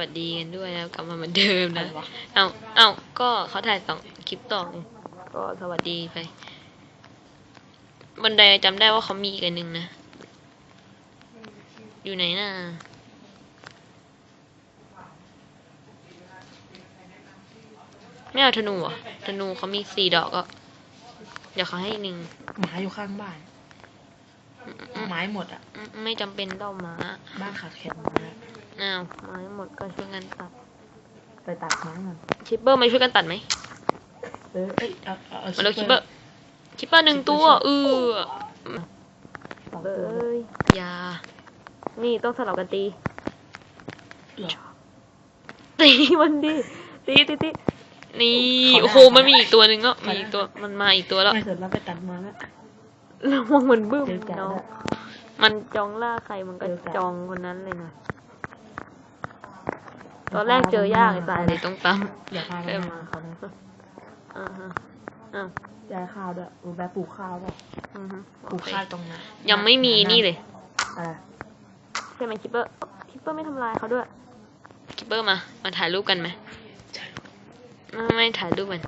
วัสดีกันด้วยนะกลับมาเหมือนเดิมอะไรนะวะเอาเอาก็เขาถ่ายสองคลิปต่อไงก็สวัสดีไป บันไดจำได้ว่าเขามีอีกอันหนึ่งนะ อยู่ไหนน่ะไม่เอาธนูเหรอะธนูเขามีสี่ดอกก็ เดี๋ยวเขาให้อีกหนึ่งหมาอยู่ข้างบ้านอืมอืมไม้หมดอะอืมไม่จำเป็นต้องมา บ้านขาดแคลนไม้อะ อ้าวไม้หมดก็ช่วยกันตัดไปตัดไม้มันชิปเปอร์มาช่วยกันตัดไหมเออเอ้ยเอาเอาเอามาเลยคิปเปอร์คิปเปอร์หนึ่งตัวเออสองเอ้ตัวเลยยอย่านี่ต้องสลับกันตี เหรอตีมันดิตีตีตีนี่ขอได้โอ้โหมันมีอีกตัวหนึ่งก็ขอได้มีอีกตัวมันมาอีกตัวแล้ว ไม่สนเราไปตัดมาแล้ว ระวังมันบึ้มเจอแกะเนาะด้วยมันจองล่าใครมันก็เจอแกะจองคนนั้นเลยนะ ตอนแรกเจอยากไอ้ตายเลยต้องตามอย่าพาไปเริ่มมาเขานะอ่าฮะอ่าย้ายข้าวด้วยรู้แบบปลูกข้าวเปล่าอือฮึปลูกข้าวตรงนั้นยังไม่มีนี่เลยอะไรใช่ไหมคิปเปอร์คิปเปอร์ไม่ทำลายเขาด้วยคิปเปอร์มามาถ่ายรูปกันไหมใช่ไม่ไม่ถ่ายรูปกัน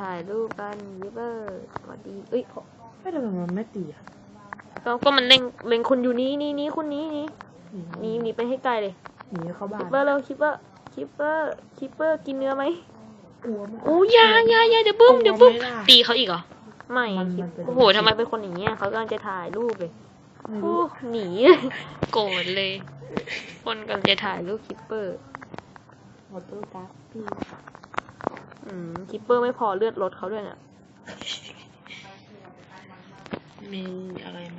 ถ่ายรูปกันคิปเปอร์สวัสดีเอ้ยขอไม่ทำไมมันไม่ตีอะก็ก็มันเล็งเล็งคนอยู่นี้นี่นี่คนนี้นี่หนี่หนีไปให้ไกลเลย หนีเข้าบ้าคินปเปอร์เร็วคิปเปอร์คิปเปอร์คิปเปอร์กินเนื้อไหมกลัวมากโอ้ยาอยาอยาเดี๋ยวบึ้มเดี๋ยวบึ้มไม่ได้ตีเขาอีกเหรอ ไม่มันมันเป็น โอ้โหทำไมเป็นคนอย่างเงี้ยเขากำลังจะถ่ายรูปเลยไม่โอ้รู้หนีเลยโกรธเลย คนกำลังจะถ่ายรูปคิปเปอร์หมดตู้กั๊กพี่อืมคิปเปอร์ไม่พอเลือดรถเขาด้วยเนี่ย มีอะไรไหม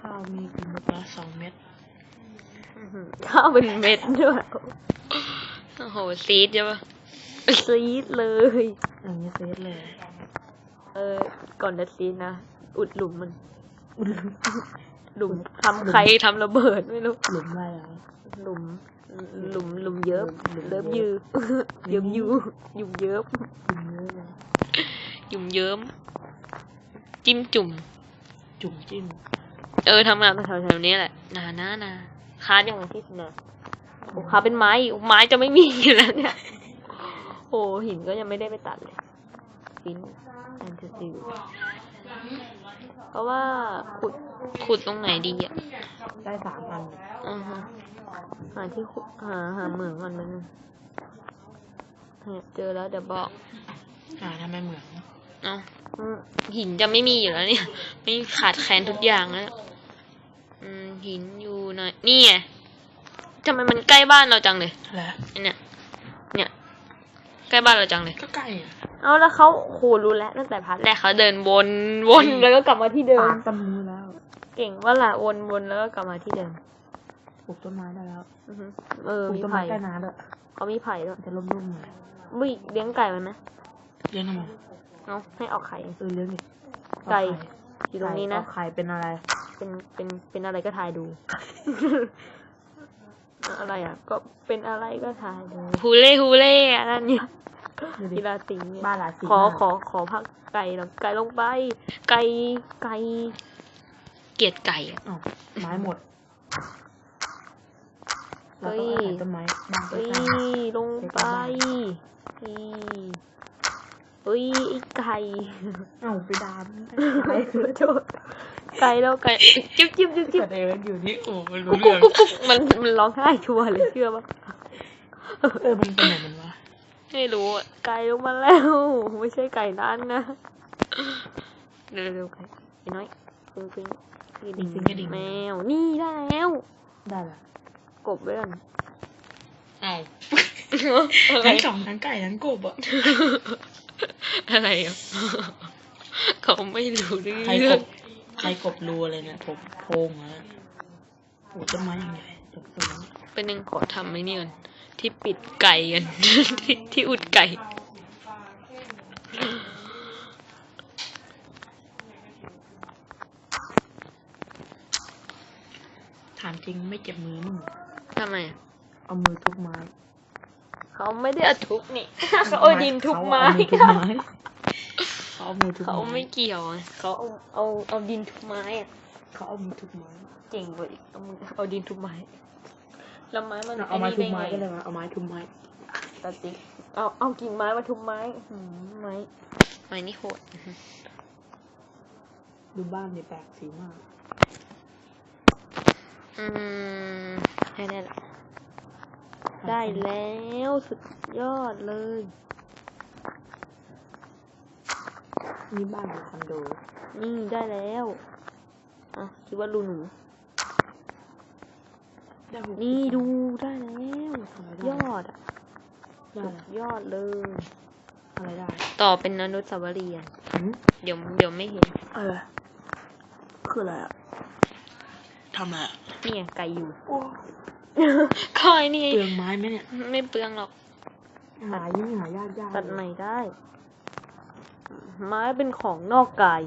ข้าวมีกี่เม็ดละสองเม็ดอื้อหือ ข้าวเป็นเม็ดด้วยโอ้โหซีดใช่ปะซีดเลยอย่างนี้เซตเลย เออ ก่อนจะซีดนะ อุดหลุมมันอุ๊ยหลุมทำใครทำระเบิดไม่รู้ หลุมอะไรอะหลุม หลุม หลุมเยิบหลุมเลิฟยือเยิบยูหยุมเยิบหลุมเยอะเลยหยุมเยิ้ม จิ้มจุ่ม จุ่มจิ้ม เออทำงานแถวๆนี้แหละ นานานา คาดอย่างที่สุดนะโอ้คาเป็นไม้อีกไม้จะไม่มีอยู่แล้วเนี่ย โอ้หินก็ยังไม่ได้ไปตัดเลยฟินแอนเทซิลเพราะว่าขุดขุดตรงไหนดีอะ ได้สามอันอือฮะหาที่ขุดหาหาเหมืองก่อนมันงเนี่ยเจอแล้วเดี๋ยวบอกอ่าทำไมเหมือนเอ้าอืมหินจะไม่มีอยู่แล้วเนี่ย ไม่ขาดแคลนทุกอย่างแล้วอืม หินอยู่ไหนนี่ไงทำไมมันใกล้บ้านเราจังเลยอะไรเนี่ยเนี่ย ใกล้บ้านเราจังเลย ก็ใกล้อะเอาแล้วเขาโหรู้แล้วตั้งแต่พาร์ทแรกเขาเดินวนวนแล้วก็กลับมาที่เดิม ปากตำมือแล้วเก่งว่าล่ะวนวนแล้วก็กลับมาที่เดิมปลูกต้นไม้ได้แล้วอือฮึเออปลูกมีต้นไม้ไผ่ใกล้น้ำด้วยเขามีไผ่ด้วยจะร่มๆหน่อยวิเลี้ยงไก่มันไหมเลี้ยงทำไมเอาให้เอาไข่ เออเลี้ยงดิไก่เอาอยู่ตรงนี้นะ เอาไข่เป็นอะไร เป็นเป็นเป็นอะไรก็ถ่ายดู อะไรอะ ก็เป็นอะไรก็ถ่ายดูฮูเล่ฮูเล่อันนั้นเนี่ยดูดิกีฬาสีเนี่ยบ้านหลายสีขอมากขอขอพักไก่หน่อยไก่ลงไป ไก่ไก่เกลียดไก่อะอ้าวไม้หมดเฮ้เรายต้องเอาไข่ต้นไม้บ้านใกเฮ้ยล้ลงไปเฮ้ยเฮ้ยไอ้ไก่ๆเอ้าไปดามไก่โทษ ไก่แล้วไก่จิ๊บจิ๊บจิ๊บจิ๊บเกิดเองอยู่นี่โอ้มันรู้กุ๊กเรื่องกุ๊กกุ๊กกุ๊กมันมันร้องไห้ชัวร์เลยเชื่อปะเออมันเป็นไหนมันวะไม่รู้อะไก่ลงมาแล้ว ไม่ใช่ไก่นั่นนะเร็วเร็วไก่ไอ้น้อยฟิงฟิงฟิงแมวนี่ได้แล้วได้ละกบไว้ก่อนเอ้าอะไรทั้งสองทั้งไก่ทั้งกบอะอะไรอะเขาไม่รู้เรื่ใครอกงบ ใครกบรูอะไรเนี่ยผมโพงอะโอ้ต้นไม้ยังใหญ่ต้นไม้เป็นหนึ่งขอทำไอ้นี่ก่อนที่ปิดไก่กัน ที่ที่อุดไก่ถามจริงไม่เจ็บมือมึงทำไมอะเอามือทุบไม้ เขาไม่ได้เอาทุบนี่ เขาเอาดินทุบไม้ เขาเอามือทุบไม้ เขาไม่เกี่ยวอะเขาเอาเอาเอาดินทุบไม้อะเขาเอามือทุบไม้เก่งกว่าอีกเอามือเอาดินทุบไม้แล้วไม้มันเอาไม้ทุบด้ไม้งก็ได้มาเอาไม้ทุบไม้ตัดติ๊กเอาเอากิ่งไม้มาทุบไม้หืมไม้ไม้นี่โหดดูบ้านเนี่ยแปลกสีมาก อืมแค่นี้แหละได้แล้วสุดยอดเลย นี่บ้านหรือคอนโดนี่ได้แล้ว อะ คิดว่ารูหนู ได้หกสิบนี่ดูได้แล้วทำไมสุดได้ยอดอะได้สุดยอดเลย อะไรได้ ต่อเป็นอนุสาวรีย์อะหืมเดี๋ยวเดี๋ยวไม่เห็นอะไรคืออะไรอะทำอะไรอะเนี่ยไก่อยู่ โอ้คอยนี่ เปลืองไม้ไหมเนี่ยไม่เปลืองหรอก หายิ่งหายากยากตัดใหม่ได้ ไม้เป็นของนอกกาย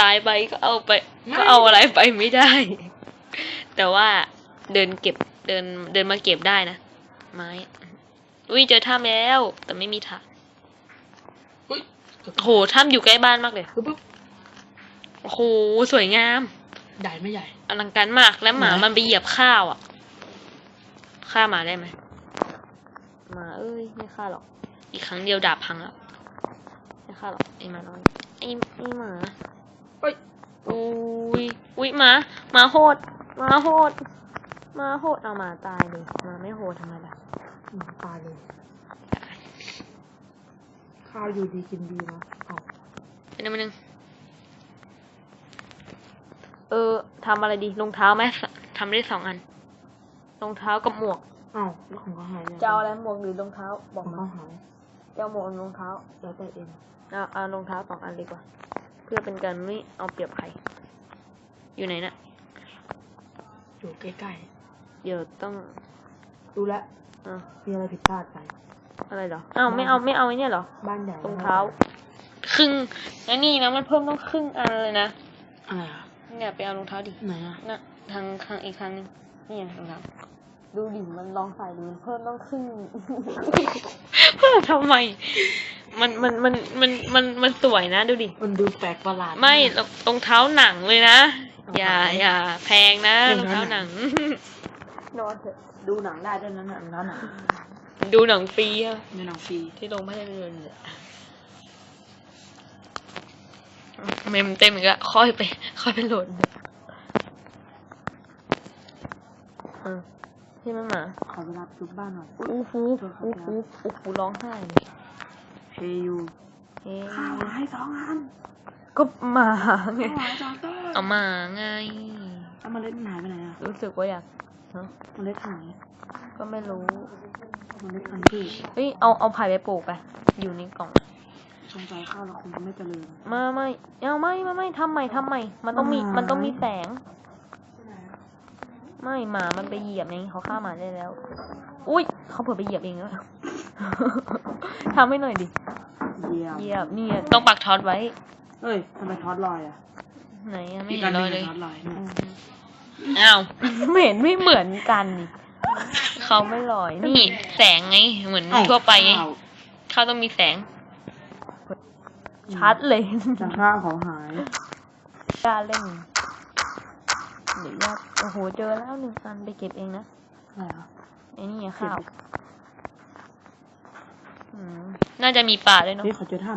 ตายไปก็เอาไป ก็เอาอะไรไปไม่ได้ แต่ว่าเดินเก็บเดินเดินมาเก็บได้นะ ไม้อุ้ยเจอถ้ำแล้ว แต่ไม่มีถ่านอุ้ยโหถ้ำอยู่ใกล้บ้านมากเลยปึ๊บปึ๊บโอ้โหสวยงามใหญ่ไม่ใหญ่อลังการมากแล้วหมาไหนมันไปเหยียบข้าวอะฆ่าหมาได้ไหมหมาเอ้ยไม่ฆ่าหรอก อีกครั้งเดียวดาบพังแล้ว ไม่ฆ่าหรอกไอ้หมาน้อยไอ้ไอ้หมาเฮ้ยอุ้ยอุ้ยหมาหมาโหดหมาโหดหมาโหดเอาหมาตายเลยหมาไม่โหดทำไมล่ะหมาตายเลย ข้าวอยู่ดีกินดีนะเอาเป็นนึงนึงเออทำอะไรดีรองเท้าไหมทำได้สองอันรองเท้ากับหมวกเอาแล้วของก็หายเนี่ยจะเอาอะไรหมวกหรือรองเท้าบขออกงมาก็หายจะเอาหมวกหรือรองเท้า แล้วแต่เอง เอาเอารองเท้าสองอันดีกว่า เพื่อเป็นการไม่เอาเปรียบใคร อยู่ไหนนะอยู่ใกล้เดี๋ยวต้องๆรู้แล้วอะมีอะไรผิดพลาดไป อะไรเหรออ้าวไม่เอาไม่เอาไอ้เนี่ยเหรอ บ้านใหญ่รองเท้า ครึ่งแล้วนี่นะมันเพิ่มต้องครึ่งอันเลยนะ อะไรอะเนี่ยไปเอารองเท้าดิไหนอะน่ะทางทางอีกครั้งหนึงนี่ไงรองเท้าดูดิมันลองใส่ดูมันเพิ่มต้องครึ่ง เพิ่มทำไม มันมันมันมันมันมันสวยนะ ดูดิ มันดูแปลกประหลาดไม่รองรองเท้าหนังเลยนะรองอย่าเท้าอย่าแพงนะรรอองงเท้าเท้าหหนันังงนอนเถอะดูหนังได้ด้วยนะหนังแล้วหนังดูหนังฟรีอะมีหนังฟรีที่โรงภาพยนตร์อะเมมเต็มอีกแล้วค่อยไป ค่อยไปโหลดอะที่มันมาขอเวลาจุบบ้านหน่อยอู้หูโทษครับอู้หูอู้หูร้องไห้เลย เพยูเอ๊ะข้าวหายสองอันก็หมาไงข้าวหายสองต้นเอามาไงเอามาเล็ดมันหายไปไหนอะรู้สึกว่าอยากฮะเมาเล็ดหายก็ไม่รู้เมาเล็ดพันธุ์ที่เฮ้ยเอาเอาไผ่ไปปลูกไป อยู่ในกล่อง สงสัยข้าวเราคงจะไม่เจริญ มาไม่เอาไม่ไม่ไม่ทำใหม่ทำใหม่มันต้องมีหมามั มันต้องมีแสง ไม่หมา มันไปเหยียบไงเขาฆ่าหมาได้แล้ว อุ้ยเขาเผื่อไปเหยียบเองแล้ว ทำให้หน่อยดิ เยี่ยมเหยียบเนี่ยต้องปักท็อตไว้เฮ้ยทำไมทอดลอยอะไหนอะไม่อีกเห็อันนหรนึองยเลยทอดลอยเนี่ยอ้าวไม่เห็นไม่เหมือนกันนี่เขาไม่ลอย นี่แสงไง เหมือนทั่วไปไงข้าวเขาต้องมีแสง ชัดเลยจังข้าวเขาหาย กล้าเล่นเดี๋ยวญาติโอ้โห เจอแล้วหนึ่งอันไปเก็บเองนะอะไรอะไอ้นี่ไงข้าวอืม น่าจะมีป่าด้วยเนาะนี่เขาเจอถ้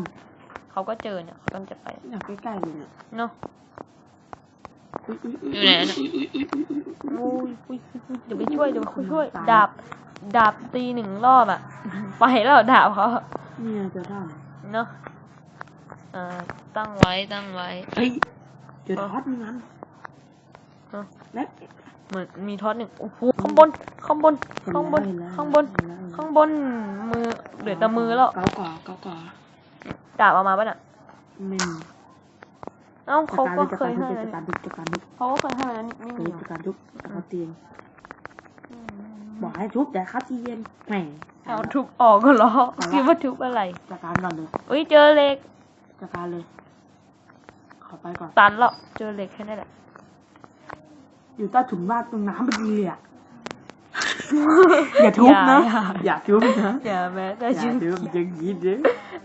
เขาก็เจอเนี่ยเขาต้องจะไปำอยากใกล้ๆเลยเนี่ยเนาะอุ๊ยอุ๊ยอุ๊ยอยู่ไหนน่ะอุ๊ยอุ๊ยอุ๊ยอุ้ยอุ้ยเดี๋ยวไปช่วยเดี๋ยวไปช่วยตายดาบดาบตีหนึ่งรอบอะไปแล้วดาบเขาเนี่ยเจอถ้เนาะอ่าตั้งไว้ตั้งไว้ำเฮ้ยเจอทอดนี่งั้นเอ้าและเหมือนมีท็อตหนึ่งโอ้โหข้าง บน ข้างบน ข้างบนเห็แล้วข้างบนเห็แล้วเห็แล้วข้างบน มือเหลือแต่มือแล้วเกาก่อเกาก่อดาบเอามาป่ะน่ะไม่มีเอ้าเขาก็จัดเคยการให้ทุกแล้วจัดนี่การทุกจัดการทุกเขาก็เคยให้แล้วนี่นี่เฮ้ยนี่จัดการทุกเอาเตียงอืมบอกให้ทุบแต่ครับที่เย็นแหมเอาทุบออกก็เหรอเอาละคิดว่าทุบอะไรจัดการก่อนเลยอุ้ยเจอเหล็กจัดการเลยขอไปก่อนตันแล้วเจอเหล็กแค่นั้นแหละอยู่ใต้ถุงบ้านตรงน้ำพอดีเลยอะ อย่าทุบนะอย่าอย่าทุบนะ อย่าแม้แต่อย่าชิ้นทุบอย่างนี้ดิ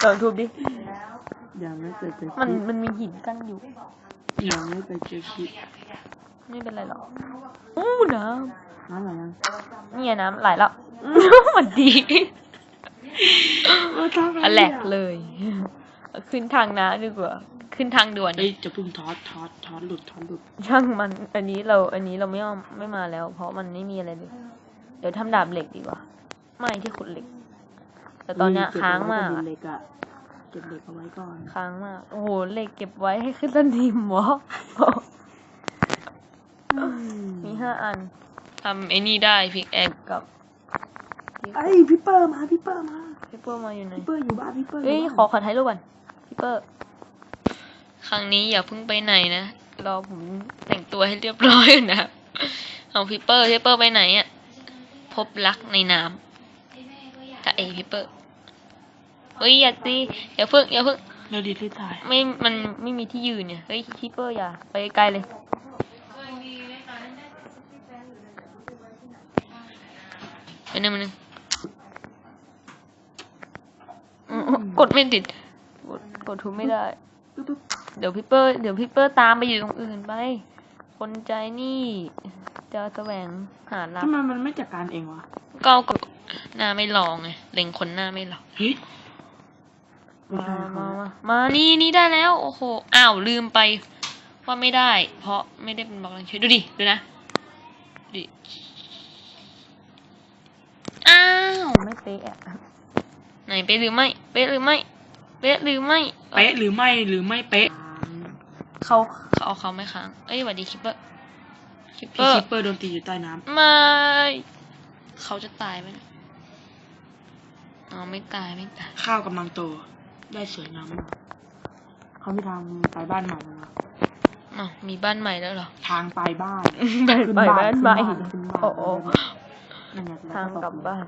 ลองทุบดิ อย่าไม่ไปเจอมันคิดมันมีหินกั้นอยู่ อย่าไม่ไปเจอคิดไม่เป็นไรหรอกอู้น้น้ำไหลยังนี่ไงน้ำไหลแล้วมันดีอันแหลกเลย ขึ้นทางน้ำดีกว่า ขึ้นทางด่วนเอ้ยจะพุ่งทอดทอดทอดหลุดทอดหลุดช่างมัน อันนี้เรา อันนี้เราไม่เอาไม่มาแล้ว เพราะมันไม่มีอะไรเลย เดี๋ยวทำดาบเหล็กดีกว่า ไม่ที่ขุดเหล็ก แต่ตอนเนี้ยเก็บค้างมากไว้อะบนเหล็กอะเก็บเหล็กเอาไว้ก่อน ค้างมาก โอ้โหเหล็กเก็บไว้ให้ขึ้นสนิมวะมีห้าอันทำไอ้นี่ได้พิกแอคกับไอ้ยพี่เปอร์มาพี่เปอร์มาพี่เปอร์มาอยู่ไหนพี่เปอร์อยู่บ้านพี่เปอร์เอ้ยยู่ขบ้านอขอถ่ายรูปก่อนพี่เปอร์ ครั้งนี้อย่าเพิ่งไปไหนนะรอผมแต่งตัวให้เรียบร้อยนะเอาพี่เปอร์พี่เปอร์ไปไหนอะ พบรักในน้ำถ้าเอพี่เปอร์เฮ้ยอย่าตีอย่าเพิ่งอย่าเพิ่งเราดีที่ตายไม่มันไม่มีที่ยืนเนี่ยเฮ้ยพี่เปอร์อย่าไปไกลเลยไปหนึ่งไปหนึ่งอืมกดไม่ติดกดกดทุบไม่ได้ตุ๊บตุ๊บเดี๋ยวพี่เปอร์เดี๋ยวพี่เปอร์ตามไปอยู่ตรงอื่นไป คนใจนี่ จะแสวงหารักทำไมมันไม่จัดการเองวะก็เอากับหน้าไม่ลองไงเล็งคนหน้าไม่ลองเฮ้ยไม่มาใช่เขามามามานี่นี่ได้แล้ว โอ้โหอ้าวลืมไป ว่าไม่ได้ เพราะไม่ได้เป็นบล็อกลังชื่อดูดิดูนะดูดิอ้าวไม่เป๊ะอะไหนเป๊ะหรือไม่ เป๊ะหรือไม่ เป๊ะหรือไม่เป๊ะหรือไม่หรือไม่เป๊ะเขาเขาเอาเขาไม่ค้างเอ้ยสวัสดีคิปเปอร์ คิปเปพี่อร์คิปเปอร์โดนตีอยู่ใต้น้ไม่เขาจะตายไหมเนี่ยอ๋อไม่ตายไม่ตายำข้าวกำลังโต ได้สวยงามมากเขามีทางไปบ้านใหม่แล้วนะอ๋อมีบ้านใหม่แล้วเหรอ ทางไปบ้านบ้านขึ้นใหม่บ้านบ้านใหม่ขึ้นบ้านโอ้โหนั่นไงทางกลับบ้าน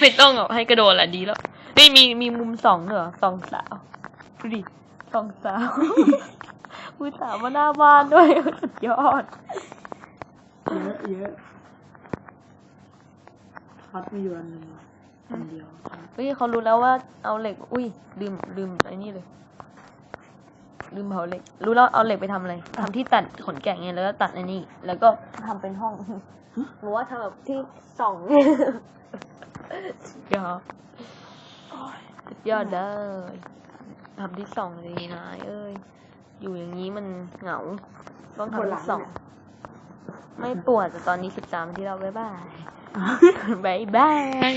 ไม่ต้องหรอกให้กระโดดแหละดีแล้ว นี่มีมีมุมสองด้วยเหรอสองสาวดูดิสองสาว อุ้ยสาวมาหน้าบ้านด้วยสุดยอด เยอะเยอะท็อตมีอยู่อันหนึ่งอันเดียวเฮ้ยเขารู้แล้วว่าเอาเหล็ก อุ้ยลืมลืมไอ้นี่เลย ลืมเผาเหล็ก รู้แล้วเอาเหล็กไปทำอะไรทำที่ตัดขนแกะไงแล้วก็ตัดไอ้นี่แล้วก็ทำเป็นห้องหรือว่าทำแบบที่ส่องสุดยอดสุดยอดเลยทำที่ส่องเลยนายเอ้ย อยู่อย่างนี้มันเหงา ต้องทำที่ส่อง ไม่ปวดแต่ตอนนี้สิบสามที่เราบ๊ายบาย บ๊ายบาย